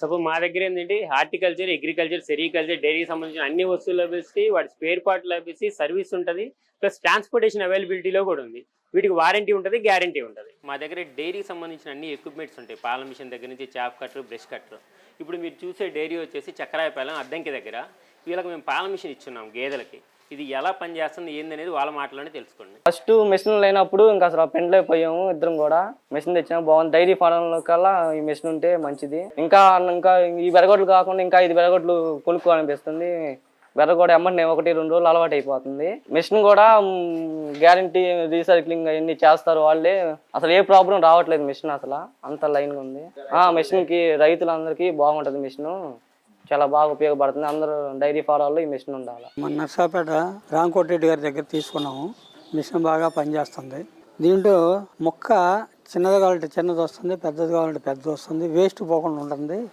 Suppose మా దగ్గర ఏంటంటే హార్టికల్చర్ అగ్రికల్చర్ సెరికల్చర్ డైరీ సంబంధించిన అన్ని వస్తువులు లభిస్తాయి. వాటి స్పేర్ పార్ట్ లభిస్తాయి. సర్వీస్ ఉంటుంది. ప్లస్ ట్రాన్స్పోర్టేషన్ అవైలబిలిటీలో కూడా ఉంది. వీటికి వారంటీ ఉంటుంది గ్యారంటీ ఉంటుంది. మా దగ్గర డైరీకి సంబంధించిన అన్ని ఎక్విప్మెంట్స్ ఉంటాయి. పాల మిషన్ దగ్గర నుంచి చాప్ కట్టరు బ్రష్ కట్టరు. ఇప్పుడు మీరు చూసే డైరీ వచ్చేసి చక్రాయపాలెం అద్దంకి దగ్గర. వీళ్ళకి మేము పాల మిషన్ ఇచ్చున్నాం గేదెలకి. ఇది ఎలా పనిచేస్తుంది ఏంది అనేది వాళ్ళ మాటలోనే తెలుసుకోండి. ఫస్ట్ మిషన్ లేనప్పుడు ఇంకా అసలు పెండ్లే పోయాము ఇద్దరం కూడా. మిషన్ తెచ్చినా బాగుంది. డైరీ ఫారంలో కల్లా ఈ మిషన్ ఉంటే మంచిది. ఇంకా ఇంకా ఈ బెరగొడ్లు కాకుండా ఇంకా ఐదు బెరగొడ్లు కొనుక్కోవాలనిపిస్తుంది. బెరగొడ ఎమ్మంటే ఒకటి రెండు రోజులు అలవాటు అయిపోతుంది. మిషన్ కూడా గ్యారంటీ రీసైక్లింగ్ అవన్నీ చేస్తారు వాళ్ళే. అసలు ఏ ప్రాబ్లం రావట్లేదు మిషన్ అసలు. అంత లైన్గా ఉంది. ఆ మిషన్కి రైతులందరికీ బాగుంటుంది మిషన్ చాలా బాగా ఉపయోగపడుతుంది. అందరూ డైరీ ఫారాల్లో ఈ మిషన్ ఉండాలి. మన నర్సాపేట రాంకోటిరెడ్డి గారి దగ్గర తీసుకున్నాము. మిషన్ బాగా పనిచేస్తుంది. దీంట్లో మొక్క చిన్నది కావాలంటే చిన్నది వస్తుంది పెద్దది కావాలంటే పెద్దది వస్తుంది వేస్ట్ పోకుండా ఉంటుంది.